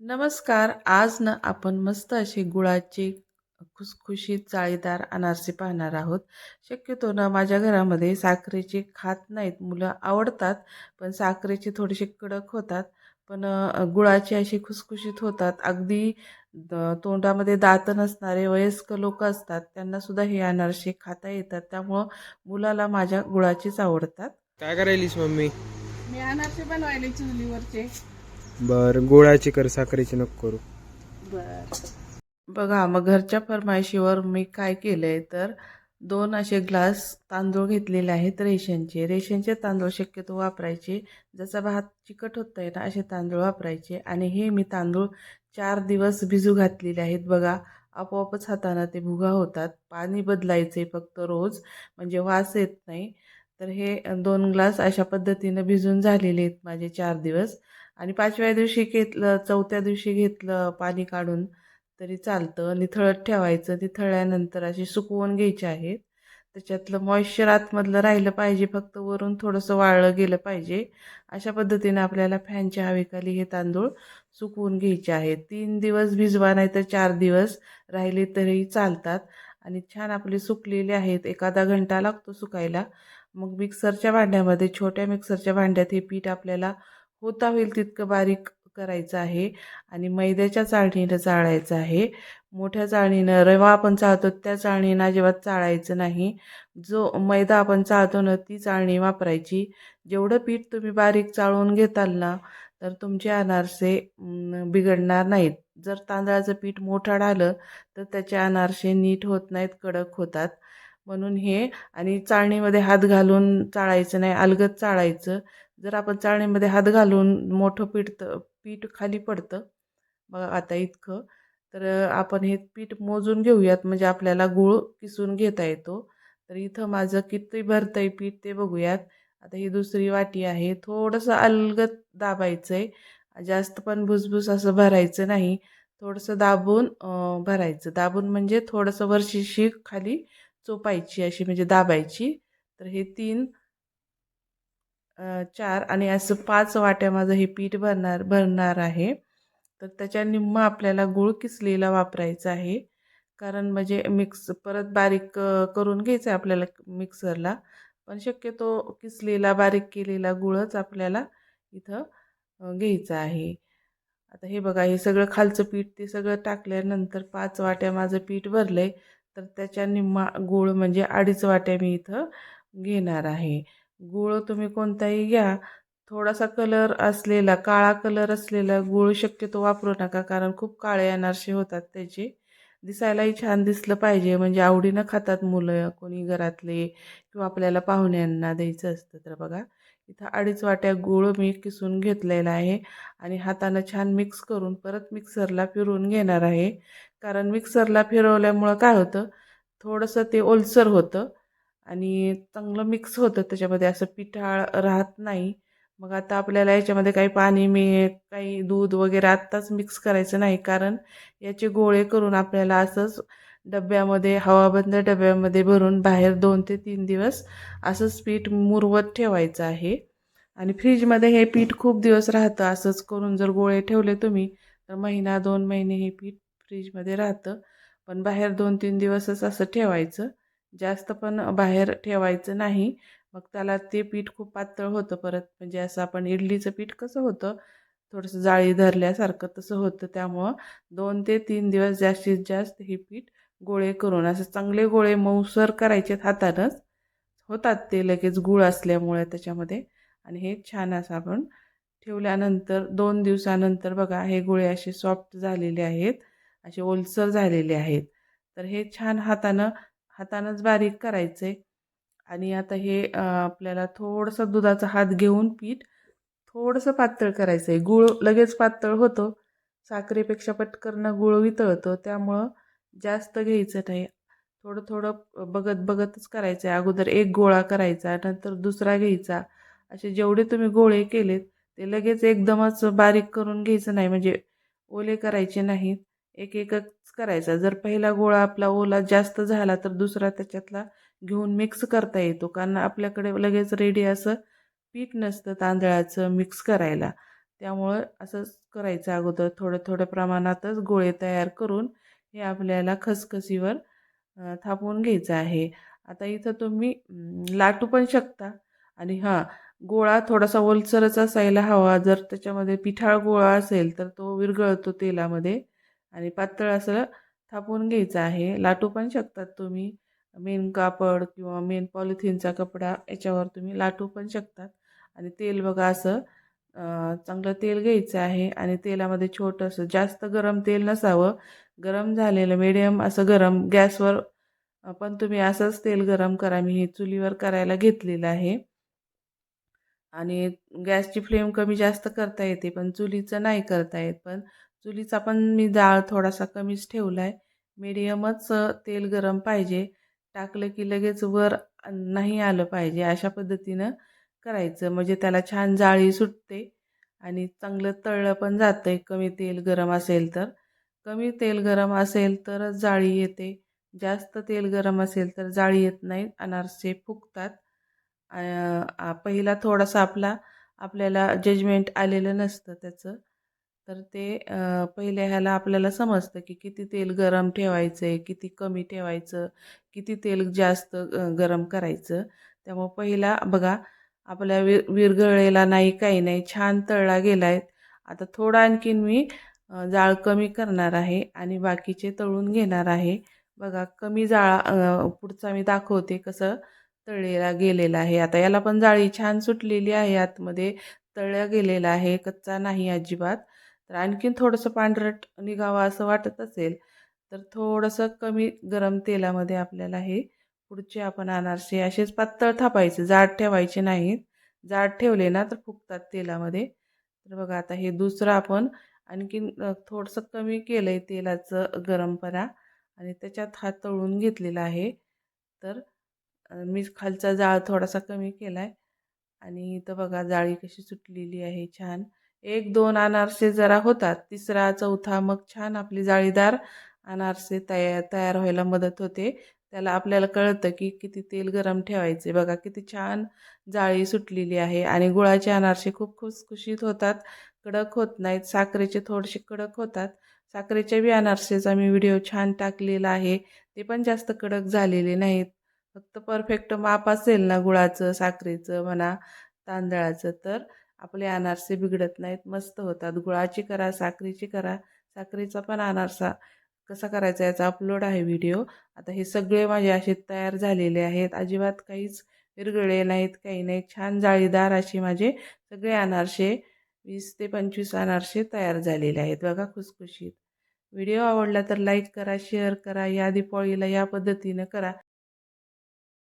नमस्कार. आज ना आपण मस्त असे गुळाचे खुसखुशीत जाळीदार अनारसे पाहणार आहोत. शक्यतो ना माझ्या घरामध्ये साखरेचे खात नाहीत. मुलं आवडतात पण साखरेचे थोडेसे कडक होतात. पण गुळाचे असे खुसखुशीत होतात. अगदी द- तोंडामध्ये दात नसणारे वयस्क लोक असतात. त्यांना सुद्धा हे अनारसे खाता येतात. त्यामुळं मुलाला माझ्या गुळाचेच आवडतात. काय करायलीस मम्मी? मी अनारसे बनवायले चुलीवरचे. बर गोळाची कर साखरेची नको करू. बर. बघा मग घरच्या फरमायशीवर मी काय केलंय तर दोन असे ग्लास तांदूळ घेतलेले आहेत रेशनचे. रेशनचे तांदूळ शक्यतो वापरायचे. जसा भात चिकट होत आहे ना असे तांदूळ वापरायचे. आणि हे मी तांदूळ चार दिवस भिजू घातलेले आहेत. बघा आपोआपच हाताने ते भुगा होतात. पाणी बदलायचे फक्त रोज म्हणजे वास येत नाही. तर हे दोन ग्लास अशा पद्धतीनं भिजून झालेले आहेत माझे चार दिवस. आणि पाचव्या दिवशी घेतलं चौथ्या दिवशी घेतलं पाणी काढून तरी चालतं. निथळत ठेवायचं. निथळल्यानंतर असे सुकवून घ्यायचे आहेत त्याच्यातलं मॉइश्चर आतमधलं राहिलं पाहिजे. फक्त वरून थोडंसं वाळलं गेलं पाहिजे. अशा पद्धतीने आपल्याला फॅनच्या हवेखाली हे तांदूळ सुकवून घ्यायचे आहेत तीन दिवस भिजवा नाही तर चार दिवस राहिले तरी चालतात. आणि छान आपले सुकलेले आहेत. एखादा घंटा लागतो सुकायला. मग मिक्सरच्या भांड्यामध्ये छोट्या मिक्सरच्या भांड्यात हे पीठ आपल्याला होता होईल तितकं बारीक करायचं आहे. आणि मैद्याच्या चाळणीनं चाळायचं आहे. मोठ्या चाळणीनं रवा आपण चाळतो त्या चाळणीनं अजिबात चाळायचं नाही. जो मैदा आपण चाळतो ना ती चाळणी वापरायची. जेवढं पीठ तुम्ही बारीक चाळून घेताल ना तर तुमचे अनारसे बिघडणार नाहीत. जर तांदळाचं पीठ मोठं आलं तर त्याचे अनारसे नीट होत नाहीत कडक होतात. म्हणून हे आणि चाळणीमध्ये हात घालून चाळायचं नाही अलगद चाळायचं. जर आपण चाळणीमध्ये हात घालून मोठं पीठ पीठ खाली पडतं बघा आता इतकं तर आपण हे पीठ मोजून घेऊयात. म्हणजे आपल्याला गूळ किसून घेता येतो. तर इथं माझं किती भरतं आहे पीठ ते बघूयात. आता ही दुसरी वाटी आहे. थोडंसं अलगत दाबायचं आहे जास्त पण भुसभुस असं भरायचं नाही. थोडंसं दाबून भरायचं. दाबून म्हणजे थोडंसं वरची खाली चोपायची अशी म्हणजे दाबायची. तर हे तीन चार आणि असं पाच वाट्या माझं हे पीठ भरणार भरणार आहे. तर त्याच्या निम्मा आपल्याला गूळ किसलेला वापरायचा आहे. कारण म्हणजे मिक्स परत बारीक करून घ्यायचं आहे आपल्याला मिक्सरला. पण शक्यतो किसलेला बारीक केलेला गुळच आपल्याला इथं घ्यायचा आहे. आता हे बघा हे सगळं खालचं पीठ ते सगळं टाकल्यानंतर पाच वाट्या माझं पीठ भरलं आहे तर त्याच्या निम्मा गूळ म्हणजे अडीच वाट्या मी इथं घेणार आहे. गूळ तुम्ही कोणताही घ्या. थोडासा कलर असलेला काळा कलर असलेला गूळ शक्यतो वापरू नका कारण खूप काळे अनारसे होतात त्याचे. दिसायलाही छान दिसलं पाहिजे म्हणजे आवडीनं खातात मुलं कोणी घरातले किंवा आपल्याला पाहुण्यांना द्यायचं असतं तर बघा. इथं अडीच वाट्या गूळ मी किसून घेतलेला आहे आणि हातानं छान मिक्स करून परत मिक्सरला फिरवून घेणार आहे. कारण मिक्सरला फिरवल्यामुळं काय होतं? थोडंसं ते ओलसर होतं. आणि चांगलं मिक्स होतं त्याच्यामध्ये. असं पिठाळ राहत नाही. मग आता आपल्याला याच्यामध्ये काही पाणी मी काही दूध वगैरे आत्ताच मिक्स करायचं नाही. कारण याचे गोळे करून आपल्याला असंच डब्यामध्ये हवाबंद डब्यामध्ये भरून बाहेर दोन ते तीन दिवस असंच पीठ मुरवत ठेवायचं आहे. आणि फ्रीजमध्ये हे पीठ खूप दिवस राहतं. असंच करून जर गोळे ठेवले तुम्ही तर महिना दोन महिने हे पीठ फ्रीजमध्ये राहतं. पण बाहेर दोन तीन दिवसच असं ठेवायचं. जास्त पण बाहेर ठेवायचं नाही. मग त्याला ते पीठ खूप पातळ होतं परत. म्हणजे असं आपण इडलीचं पीठ कसं होतं? थोडंसं जाळी धरल्यासारखं तसं होतं. त्यामुळं दोन ते तीन दिवस जास्तीत जास्त हे पीठ गोळे करून असं चांगले गोळे मऊसर करायचे हातानंच. होतात ते लगेच गूळ असल्यामुळे त्याच्यामध्ये. आणि हे छान असं आपण ठेवल्यानंतर दोन दिवसानंतर बघा हे गोळे असे सॉफ्ट झालेले आहेत. असे ओलसर झालेले आहेत. तर हे छान हातानं हातानंच बारीक करायचं आहे आणि आता हे आपल्याला थोडंसं दुधाचा हात घेऊन पीठ थोडंसं पातळ करायचं आहे गूळ लगेच पातळ होतो. साखरेपेक्षा पटकरनं गूळ वितळतो. त्यामुळं जास्त घ्यायचं नाही. थोडं थोडं बघत बघतच करायचं आहे अगोदर एक गोळा करायचा नंतर दुसरा घ्यायचा. असे जेवढे तुम्ही गोळे केलेत ते लगेच एकदमच बारीक करून घ्यायचं नाही. म्हणजे ओले करायचे नाहीत. एक एकच करायचा. जर पहिला गोळा आपला ओला जास्त झाला तर दुसरा त्याच्यातला घेऊन मिक्स करता येतो. कारण आपल्याकडे लगेच रेडी असं पीठ नसतं तांदळाचं मिक्स करायला. त्यामुळं असंच करायचं अगोदर. थोडं थोड्या प्रमाणातच गोळे तयार करून हे आपल्याला खसखसीवर थापून घ्यायचं आहे. आता इथं तुम्ही लाटू पण शकता. आणि हां गोळा थोडासा ओलसरच असायला हवा. जर त्याच्यामध्ये पिठाळ गोळा असेल तर तो विरघळतो तेलामध्ये. आणि पातळ असं थापून घ्यायचं आहे. लाटू पण शकतात तुम्ही. मेन कापड किंवा मेन पॉलिथिनचा कपडा याच्यावर तुम्ही लाटू पण शकतात. आणि तेल बघा असं चांगलं तेल घ्यायचं आहे आणि तेलामध्ये छोटंसं जास्त गरम तेल नसावं. गरम झालेलं मीडियम असं गरम गॅसवर पण तुम्ही असंच तेल गरम करा. मी हे चुलीवर करायला घेतलेलं आहे. आणि गॅसची फ्लेम कमी जास्त करता येते पण चुलीचं नाही करता येत. पण चुलीचा पण मी जाळ थोडासा कमीच ठेवला आहे मीडियमच तेल गरम पाहिजे. टाकलं की लगेच वर नाही आलं पाहिजे. अशा पद्धतीनं करायचं. म्हणजे त्याला छान जाळी सुटते आणि चांगलं तळलं पण जातं आहे कमी तेल गरम असेल तर. कमी तेल गरम असेल तरच जाळी येते. जास्त तेल गरम असेल तर जाळी येत नाही. अनारसे फुगतात. पहिला थोडासा आपला आपल्याला जजमेंट आलेलं नसतं त्याचं. तर ते पहिल्या ह्याला आपल्याला समजतं की किती तेल गरम ठेवायचं आहे किती कमी ठेवायचं किती तेल जास्त गरम करायचं. त्यामुळं पहिला बघा आपल्या विर विरघळलेला नाही काही नाही छान तळला गेला आहे आता थोडा आणखीन मी जाळ कमी करणार आहे आणि बाकीचे तळून घेणार आहे. बघा कमी जाळा पुढचा मी दाखवते कसं तळलेला गेलेला आहे. आता याला पण जाळी छान सुटलेली आहे आतमध्ये तळल्या गेलेला आहे कच्चा नाही अजिबात. तर आणखीन थोडंसं पांढरट निघावं असं वाटत असेल तर थोडंसं कमी गरम तेलामध्ये आपल्याला हे पुढचे आपण अनारसे असेच पातळ थापायचे जाड ठेवायचे नाहीत. जाड ठेवले ना तर फुगतात तेलामध्ये. तर बघा आता हे दुसरं आपण आणखीन थोडंसं कमी केलं आहे तेलाचं गरमपणा आणि त्याच्यात हा तळून घेतलेला आहे. तर मी खालचा जाळ थोडासा कमी केला आहे आणि इथं बघा जाळी कशी सुटलेली आहे छान. एक दोन अनारसे जरा होतात. तिसरा चौथा मग छान आपली जाळीदार अनारसे तयार तयार व्हायला मदत होते. त्याला आपल्याला कळतं की किती तेल गरम ठेवायचे. बघा किती छान जाळी सुटलेली आहे आणि गुळाचे अनारसे खूप खुसखुशीत होतात. कडक होत नाहीत. साखरेचे थोडेसे कडक होतात. साखरेच्या बी अनारसेचा मी व्हिडिओ छान टाकलेला आहे. ते पण जास्त कडक झालेले नाहीत. फक्त परफेक्ट माप असेल ना गुळाचं साखरेचं म्हणा तांदळाचं तर आपले अनारसे बिघडत नाहीत. मस्त होतात. गुळाची करा साखरेची करा. साखरेचा पण अनारसा कसा करायचा याचा अपलोड आहे व्हिडिओ आता हे सगळे माझे असे तयार झालेले आहेत. अजिबात काहीच विरगळे नाहीत काही नाही. छान जाळीदार असे माझे सगळे अनारसे वीस ते पंचवीस अनारसे तयार झालेले आहेत. बघा खुसखुशीत. व्हिडिओ आवडला तर लाईक करा शेअर करा. या दीपावळीला या पद्धतीनं करा.